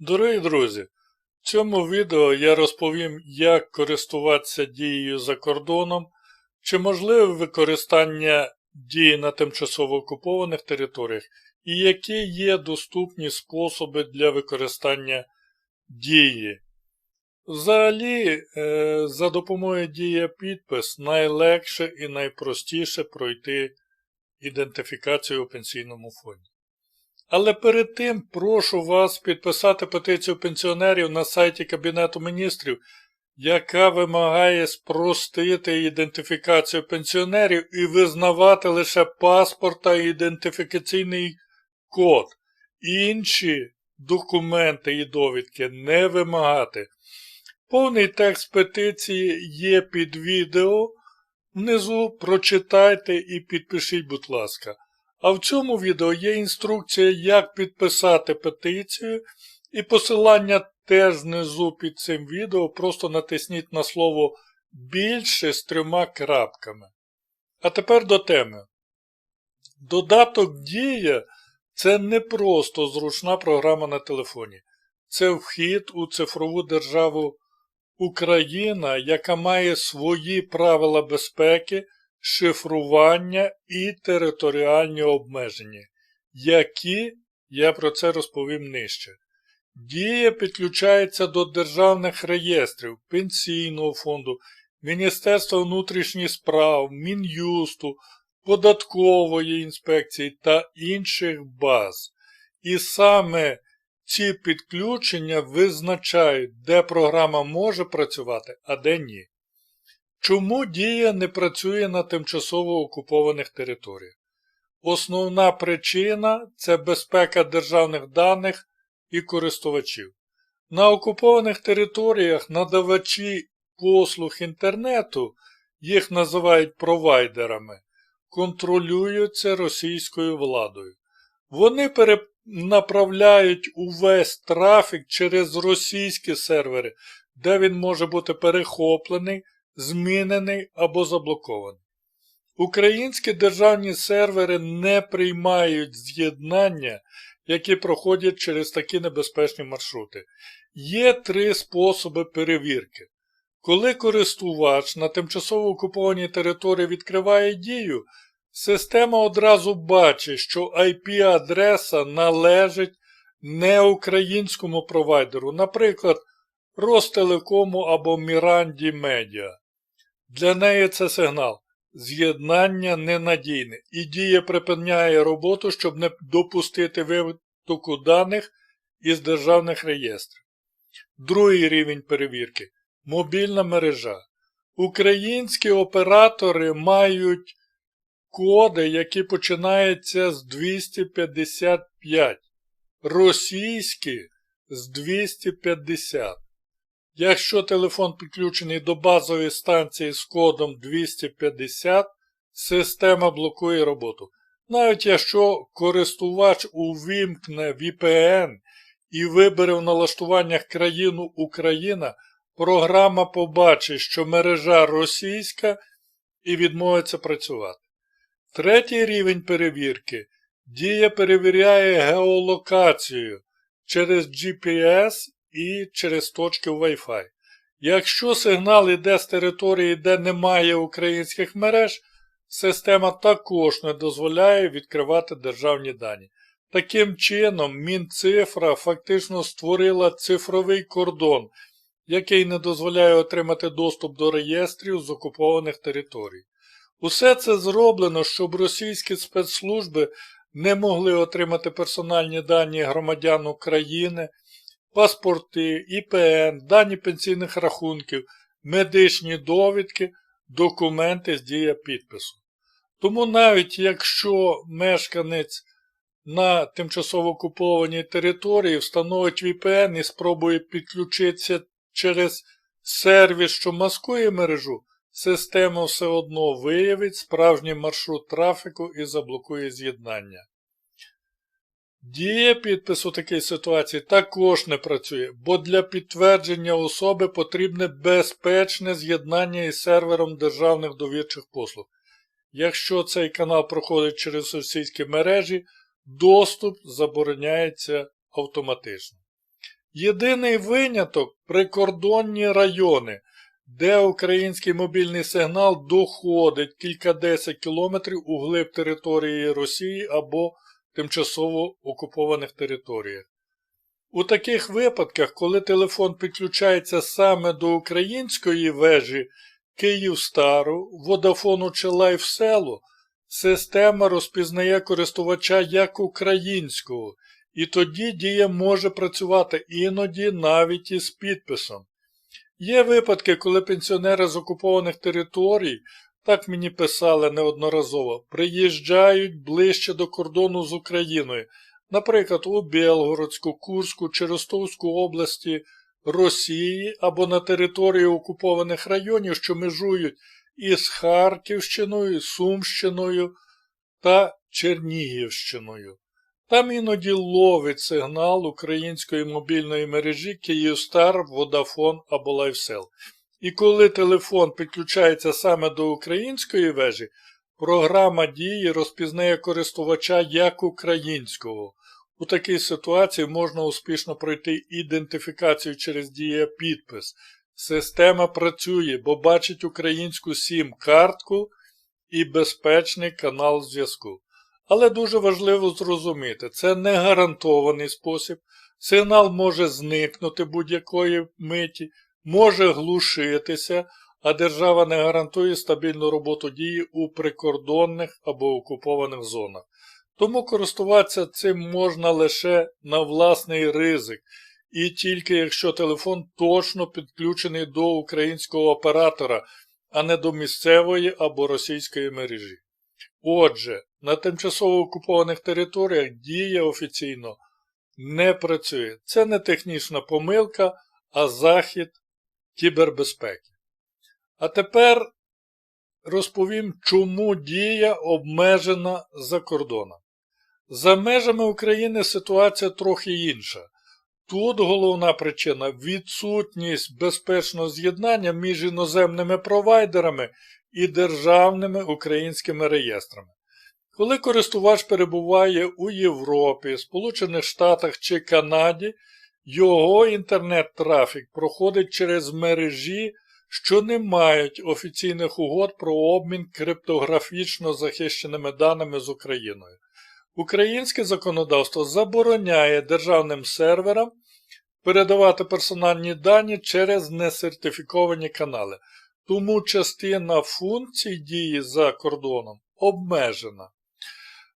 Дорогі друзі, в цьому відео я розповім, як користуватися дією за кордоном, чи можливе використання дії на тимчасово окупованих територіях, і які є доступні способи для використання дії. Взагалі, е, за допомогою дія підпис найлегше і найпростіше пройти ідентифікацію у пенсійному фонді. Але перед тим прошу вас підписати петицію пенсіонерів на сайті Кабінету міністрів, яка вимагає спростити ідентифікацію пенсіонерів і визнавати лише паспорт та ідентифікаційний код. Інші документи і довідки не вимагати. Повний текст петиції є під відео. Внизу прочитайте і підпишіть, будь ласка. А в цьому відео є інструкція, як підписати петицію, і посилання теж знизу під цим відео. Просто натисніть на слово більше з трьома крапками. А тепер до теми. Додаток Дія це не просто зручна програма на телефоні. Це вхід у цифрову державу Україна, яка має свої правила безпеки шифрування і територіальні обмеження, які я про це розповім нижче. Дія підключається до державних реєстрів Пенсійного фонду, Міністерства внутрішніх справ, Мін'юсту, Податкової інспекції та інших баз. І саме ці підключення визначають, де програма може працювати, а де ні. Чому дія не працює на тимчасово окупованих територіях? Основна причина це безпека державних даних і користувачів. На окупованих територіях надавачі послуг інтернету, їх називають провайдерами, контролюються російською владою. Вони перенаправляють увесь трафік через російські сервери, де він може бути перехоплений змінений або заблокований. Українські державні сервери не приймають з'єднання, які проходять через такі небезпечні маршрути. Є три способи перевірки. Коли користувач на тимчасово окупованій території відкриває дію, система одразу бачить, що IP-адреса належить не українському провайдеру, наприклад, Ростелекому або Міранді Медіа. Для неї це сигнал. З'єднання ненадійне і дія припиняє роботу, щоб не допустити витоку даних із державних реєстрів. Другий рівень перевірки мобільна мережа. Українські оператори мають коди, які починаються з 255, російські з 250. Якщо телефон підключений до базової станції з кодом 250, система блокує роботу. Навіть якщо користувач увімкне VPN і вибере в налаштуваннях країну Україна, програма побачить, що мережа російська і відмовиться працювати. Третій рівень перевірки. Дія перевіряє геолокацію через GPS і через точки Wi-Fi. Якщо сигнал йде з території, де немає українських мереж, система також не дозволяє відкривати державні дані. Таким чином, Мінцифра фактично створила цифровий кордон, який не дозволяє отримати доступ до реєстрів з окупованих територій. Усе це зроблено, щоб російські спецслужби не могли отримати персональні дані громадян України паспорти, ІПН, дані пенсійних рахунків, медичні довідки, документи з дія підпису. Тому навіть якщо мешканець на тимчасово окупованій території встановить VPN і спробує підключитися через сервіс, що маскує мережу, система все одно виявить справжній маршрут трафіку і заблокує з'єднання. Дія підпису такій ситуації також не працює, бо для підтвердження особи потрібне безпечне з'єднання із сервером державних довірчих послуг. Якщо цей канал проходить через російські мережі, доступ забороняється автоматично. Єдиний виняток прикордонні райони, де український мобільний сигнал доходить кількадесят кілометрів у глиб території Росії або тимчасово окупованих територіях. У таких випадках, коли телефон підключається саме до української вежі Київстару, Водафону чи Лайфселу, система розпізнає користувача як українського, і тоді дія може працювати іноді навіть із підписом. Є випадки, коли пенсіонери з окупованих територій, так мені писали неодноразово, приїжджають ближче до кордону з Україною, наприклад, у Білгородську, Курську чи Ростовську області Росії або на території окупованих районів, що межують із Харківщиною, Сумщиною та Чернігівщиною. Там іноді ловить сигнал української мобільної мережі Київстар, Водафон або Лайфсел. І коли телефон підключається саме до української вежі, програма дії розпізнає користувача як українського. У такій ситуації можна успішно пройти ідентифікацію через дія підпис. Система працює, бо бачить українську сім-картку і безпечний канал зв'язку. Але дуже важливо зрозуміти, це не гарантований спосіб. Сигнал може зникнути будь-якої миті, може глушитися, а держава не гарантує стабільну роботу дії у прикордонних або окупованих зонах. Тому користуватися цим можна лише на власний ризик, і тільки якщо телефон точно підключений до українського оператора, а не до місцевої або російської мережі. Отже, на тимчасово окупованих територіях дія офіційно не працює. Це не технічна помилка, а захід кібербезпеки. А тепер розповім, чому дія обмежена за кордоном. За межами України ситуація трохи інша. Тут головна причина відсутність безпечного з'єднання між іноземними провайдерами і державними українськими реєстрами. Коли користувач перебуває у Європі, Сполучених Штатах чи Канаді, його інтернет-трафік проходить через мережі, що не мають офіційних угод про обмін криптографічно захищеними даними з Україною. Українське законодавство забороняє державним серверам передавати персональні дані через несертифіковані канали, тому частина функцій дії за кордоном обмежена.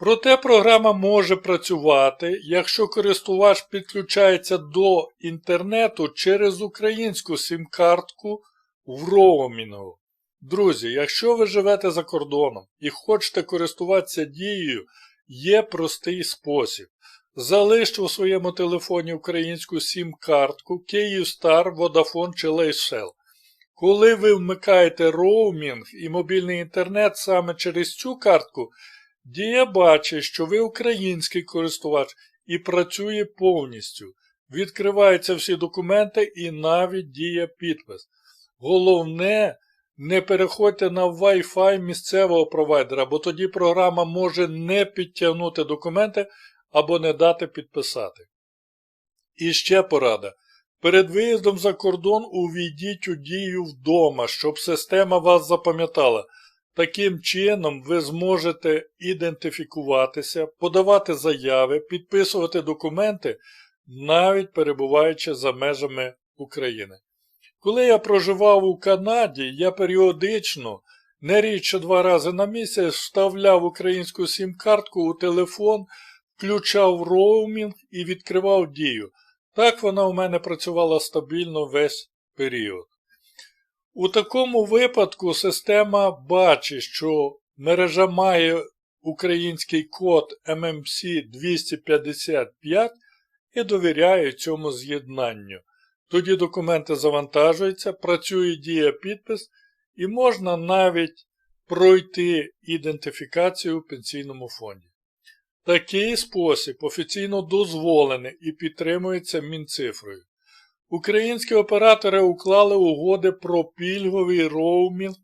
Проте програма може працювати, якщо користувач підключається до інтернету через українську сім-картку в роумінгу. Друзі, якщо ви живете за кордоном і хочете користуватися дією, є простий спосіб. Залиште у своєму телефоні українську сім-картку Київстар, Vodafone чи Lifeshell. Коли ви вмикаєте роумінг і мобільний інтернет саме через цю картку, Дія бачить, що ви український користувач і працює повністю. Відкриваються всі документи і навіть діє підпис. Головне, не переходьте на Wi-Fi місцевого провайдера, бо тоді програма може не підтягнути документи або не дати підписати. І ще порада. Перед виїздом за кордон увійдіть у дію вдома, щоб система вас запам'ятала. Таким чином, ви зможете ідентифікуватися, подавати заяви, підписувати документи, навіть перебуваючи за межами України. Коли я проживав у Канаді, я періодично, не рідше два рази на місяць, вставляв українську сім-картку у телефон, включав роумінг і відкривав дію. Так вона у мене працювала стабільно весь період. У такому випадку система бачить, що мережа має український код MMC 255 і довіряє цьому з'єднанню. Тоді документи завантажуються, працює дія підпис і можна навіть пройти ідентифікацію у пенсійному фонді. Такий спосіб офіційно дозволений і підтримується Мінцифрою. Українські оператори уклали угоди про пільговий роумінг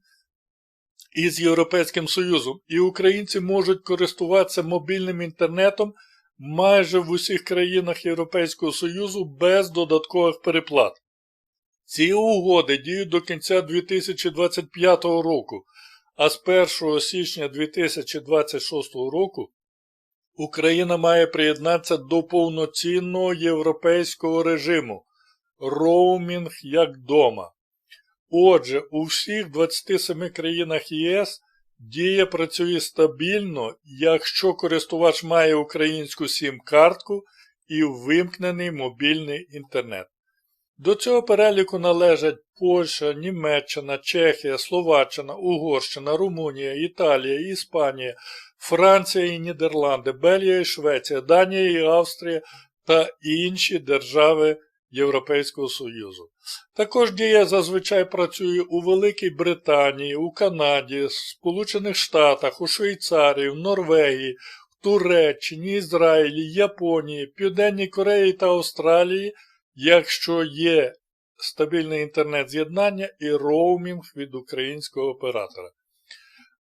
із Європейським Союзом, і українці можуть користуватися мобільним інтернетом майже в усіх країнах Європейського Союзу без додаткових переплат. Ці угоди діють до кінця 2025 року, а з 1 січня 2026 року Україна має приєднатися до повноцінного європейського режиму роумінг як дома. Отже, у всіх 27 країнах ЄС дія працює стабільно, якщо користувач має українську сім-картку і вимкнений мобільний інтернет. До цього переліку належать Польща, Німеччина, Чехія, Словаччина, Угорщина, Румунія, Італія, Іспанія, Франція і Нідерланди, Бельгія і Швеція, Данія і Австрія та інші держави Європейського Союзу. Також дія зазвичай працює у Великій Британії, у Канаді, Сполучених Штатах, у Швейцарії, в Норвегії, в Туреччині, Ізраїлі, Японії, Південній Кореї та Австралії, якщо є стабільне інтернет-з'єднання і роумінг від українського оператора.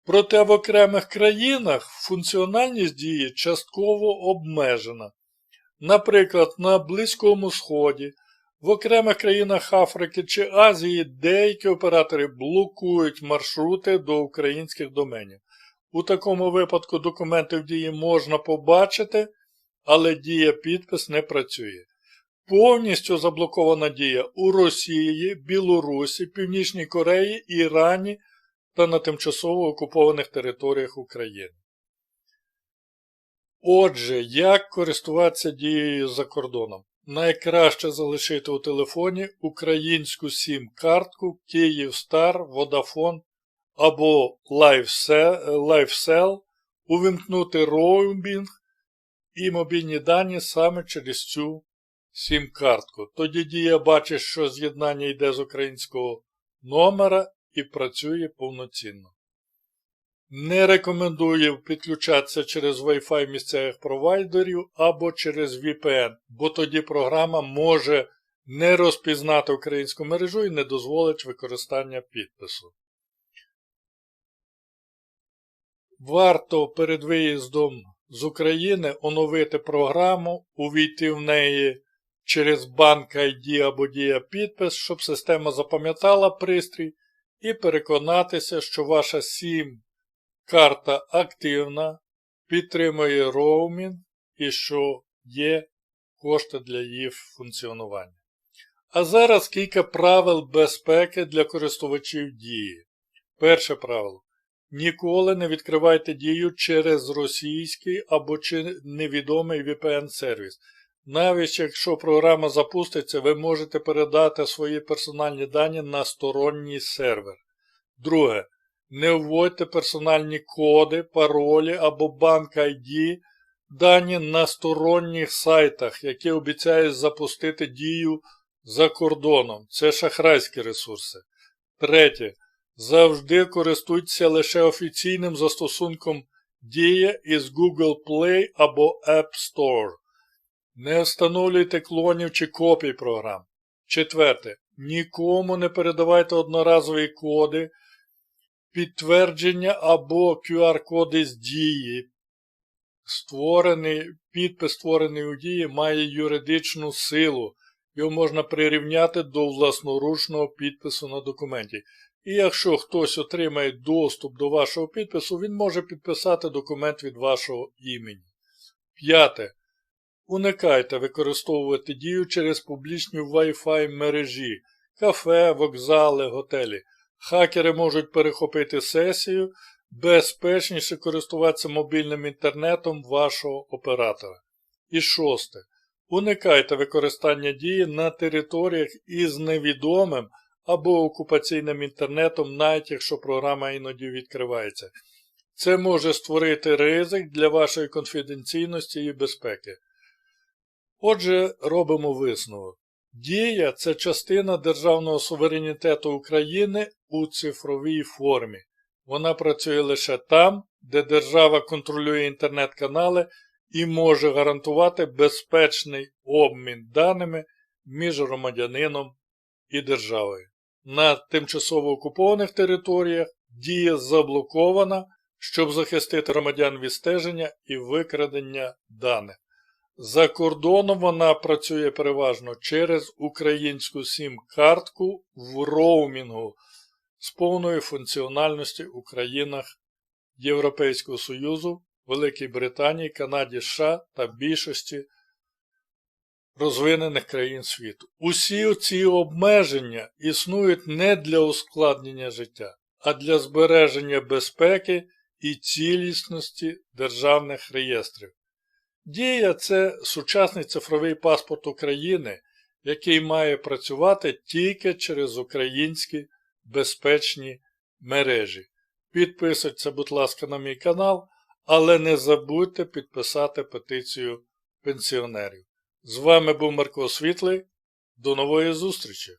Проте в окремих країнах функціональність дії частково обмежена. Наприклад, на Близькому Сході, в окремих країнах Африки чи Азії деякі оператори блокують маршрути до українських доменів. У такому випадку документи в дії можна побачити, але дія підпис не працює. Повністю заблокована дія у Росії, Білорусі, Північній Кореї, Ірані та на тимчасово окупованих територіях України. Отже, як користуватися дією за кордоном? Найкраще залишити у телефоні українську сім-картку Київстар, Vodafone або LifeCell, увімкнути роумінг і мобільні дані саме через цю сім-картку. Тоді дія бачить, що з'єднання йде з українського номера і працює повноцінно. Не рекомендую підключатися через Wi-Fi місцевих провайдерів або через VPN, бо тоді програма може не розпізнати українську мережу і не дозволить використання підпису. Варто перед виїздом з України оновити програму, увійти в неї через банк ID або Дія підпис, щоб система запам'ятала пристрій і переконатися, що ваша SIM карта активна, підтримує роумінг і що є кошти для її функціонування. А зараз кілька правил безпеки для користувачів дії. Перше правило. Ніколи не відкривайте дію через російський або невідомий VPN-сервіс. Навіть якщо програма запуститься, ви можете передати свої персональні дані на сторонній сервер. Друге. Не вводьте персональні коди, паролі або банк ID, дані на сторонніх сайтах, які обіцяють запустити дію за кордоном. Це шахрайські ресурси. Третє. Завжди користуйтеся лише офіційним застосунком Дія із Google Play або App Store. Не встановлюйте клонів чи копій програм. Четверте. Нікому не передавайте одноразові коди, підтвердження або QR-коди з дії. Створений, Підпис, створений у дії, має юридичну силу. Його можна прирівняти до власноручного підпису на документі. І якщо хтось отримає доступ до вашого підпису, він може підписати документ від вашого імені. П'яте. Уникайте використовувати дію через публічні Wi-Fi мережі, кафе, вокзали, готелі. Хакери можуть перехопити сесію, безпечніше користуватися мобільним інтернетом вашого оператора. І шосте. Уникайте використання дії на територіях із невідомим або окупаційним інтернетом, навіть якщо програма іноді відкривається. Це може створити ризик для вашої конфіденційності і безпеки. Отже, робимо висновок. Дія це частина державного суверенітету України у цифровій формі. Вона працює лише там, де держава контролює інтернет-канали і може гарантувати безпечний обмін даними між громадянином і державою. На тимчасово окупованих територіях дія заблокована, щоб захистити громадян від стеження і викрадення даних. За кордоном вона працює переважно через українську сім-картку в роумінгу з повною функціональністю у країнах Європейського Союзу, Великій Британії, Канаді, США та більшості розвинених країн світу. Усі ці обмеження існують не для ускладнення життя, а для збереження безпеки і цілісності державних реєстрів. Дія це сучасний цифровий паспорт України, який має працювати тільки через українські безпечні мережі. Підписуйтесь, будь ласка, на мій канал, але не забудьте підписати петицію пенсіонерів. З вами був Марко Світлий. До нової зустрічі!